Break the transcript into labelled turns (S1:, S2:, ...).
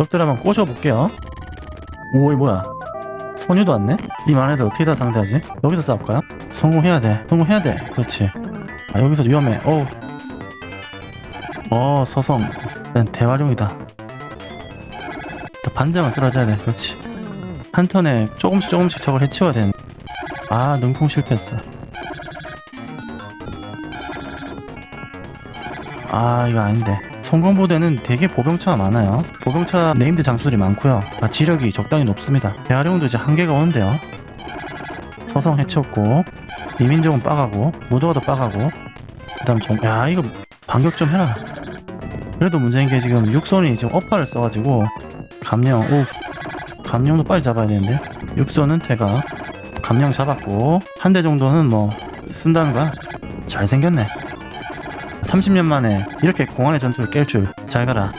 S1: 적들 한번 꼬셔볼게요. 오이 뭐야? 소녀도 왔네? 이만 애들 어떻게 다 상대하지? 여기서 싸울까요? 성공해야 돼. 성공해야 돼. 그렇지. 아 여기서 위험해. 어우. 어 서성. 일단 대활용이다. 또 반장은 쓰러져야 돼. 그렇지. 한 턴에 조금씩 조금씩 적을 해치워야 되는. 아 능통 실패했어. 아 이거 아닌데 송건부대는 되게 보병차가 많아요. 보병차 네임드 장수들이 많고요. 다 지력이 적당히 높습니다. 대활용도 이제 한계가 오는데요. 서성 해치웠고 이민족은 빠가고 무도가도 빠가고 그 다음 종... 야 이거 반격 좀 해라. 그래도 문제인 게 지금 육손이 지금 어파를 써가지고 감령 오 감령도 빨리 잡아야 되는데. 육손은 태가 감령 잡았고 한 대 정도는 뭐 쓴다는 거야. 잘생겼네 30년 만에 이렇게 공안의 전투를 깰 줄 잘 가라